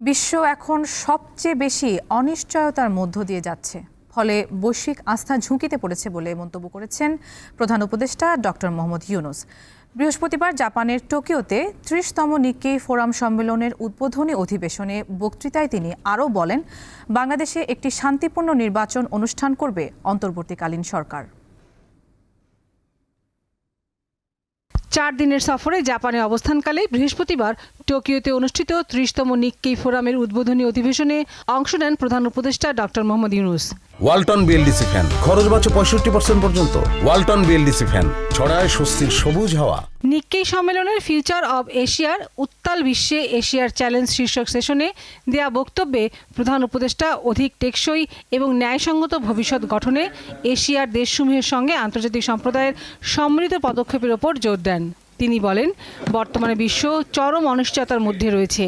বিশ্ব এখন সবচেয়ে বেশি অনিশ্চয়তার মধ্য দিয়ে যাচ্ছে। ফলে বৈশ্বিক আস্থা ঝুঁকিতে পড়েছে বলে মন্তব্য করেছেন প্রধান উপদেষ্টা ডক্টর মোহাম্মদ ইউনুস। বৃহস্পতিবার জাপানের টোকিওতে ত্রিশতম নিক্কেই ফোরাম সম্মেলনের উদ্বোধনী অধিবেশনে বক্তৃতায় তিনি আরও বলেন, বাংলাদেশে একটি শান্তিপূর্ণ নির্বাচন অনুষ্ঠান করবে অন্তর্বর্তীকালীন সরকার। চার দিনের সফরে জাপানে অবস্থানকালে বৃহস্পতিবার টোকিওতে অনুষ্ঠিত ত্রিশতম নিক্কেই ফোরামের উদ্বোধনী অধিবেশনে অংশ নেন প্রধান উপদেষ্টা doctor Mohammad Yunus. Walton BLDC fan. খরচ বাঁচে পঁয়ষট্টি পার্সেন্ট পর্যন্ত। Walton BLDC fan. ছড়ায় স্বস্তির সবুজ হাওয়া। নিক্কেই সম্মেলনের ফিউচার অব এশিয়ার উত্তাল বিশ্বে এশিয়ার চ্যালেঞ্জ শীর্ষক সেশনে দেয়া বক্তব্যে প্রধান উপদেষ্টা অধিক টেকসই এবং ন্যায়সঙ্গত ভবিষ্যৎ গঠনে এশিয়ার দেশসমূহের সঙ্গে আন্তর্জাতিক সম্প্রদায়ের সম্মিলিত পদক্ষেপের ওপর জোর দেন। তিনি বলেন, বর্তমানে বিশ্ব চরম অনিশ্চয়তার মধ্যে রয়েছে।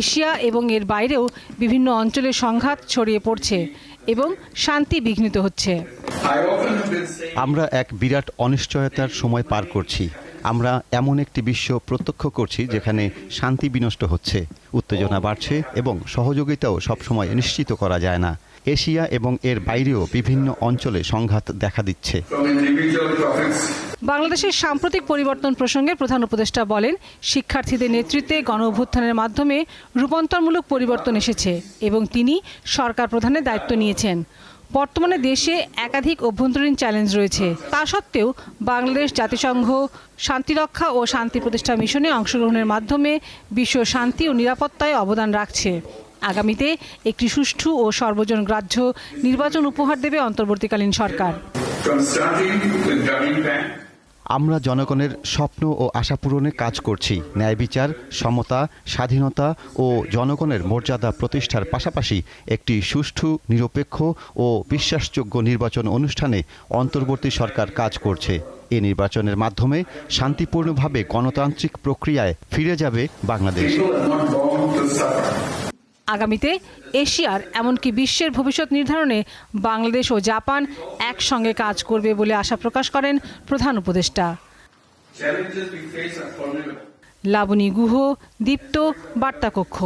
এশিয়া এবং এর বাইরেও বিভিন্ন অঞ্চলে সংঘাত ছড়িয়ে পড়ছে এবং শান্তি বিঘ্নিত হচ্ছে। আমরা এক বিরাট অনিশ্চয়তার সময় পার করছি। আমরা এমন একটি বিশ্ব প্রত্যক্ষ করছি যেখানে শান্তি বিনষ্ট হচ্ছে, উত্তেজনা বাড়ছে এবং সহযোগিতাও সবসময় নিশ্চিত করা যায় না। এশিয়া এবং এর বাইরেও বিভিন্ন অঞ্চলে সংঘাত দেখা দিচ্ছে। বাংলাদেশের সাম্প্রতিক পরিবর্তন প্রসঙ্গে প্রধান উপদেষ্টা বলেন, শিক্ষার্থীদের নেতৃত্বে গণ অভ্যুত্থানের মাধ্যমে রূপান্তরমূলক পরিবর্তন এসেছে এবং তিনি সরকার প্রধানের দায়িত্ব নিয়েছেন। বর্তমানে দেশে একাধিক অভ্যন্তরীণ চ্যালেঞ্জ রয়েছে। তা সত্ত্বেও বাংলাদেশ জাতিসংঘ শান্তিরক্ষা ও শান্তি প্রতিষ্ঠা মিশনে অংশগ্রহণের মাধ্যমে বিশ্ব শান্তি ও নিরাপত্তায় অবদান রাখছে। আগামীতে একটি সুষ্ঠু ও সর্বজন গ্রাহ্য নির্বাচন উপহার দেবে অন্তর্বর্তীকালীন সরকার। আমরা জনগণের স্বপ্ন ও আশা পূরণে কাজ করছি। ন্যায় বিচার, সমতা, স্বাধীনতা ও জনগণের মর্যাদা প্রতিষ্ঠার পাশাপাশি একটি সুষ্ঠু, নিরপেক্ষ ও বিশ্বাসযোগ্য নির্বাচন অনুষ্ঠানে অন্তর্বর্তী সরকার কাজ করছে। এ নির্বাচনের মাধ্যমে শান্তিপূর্ণভাবে গণতান্ত্রিক প্রক্রিয়ায় ফিরে যাবে বাংলাদেশ। আগামীতে এশিয়ার এমনকি বিশ্বের ভবিষ্যৎ নির্ধারণে বাংলাদেশ ও জাপান একসঙ্গে কাজ করবে বলে আশা প্রকাশ করেন প্রধান উপদেষ্টা. লাবণী গুহ দীপ্ত বার্তাকক্ষ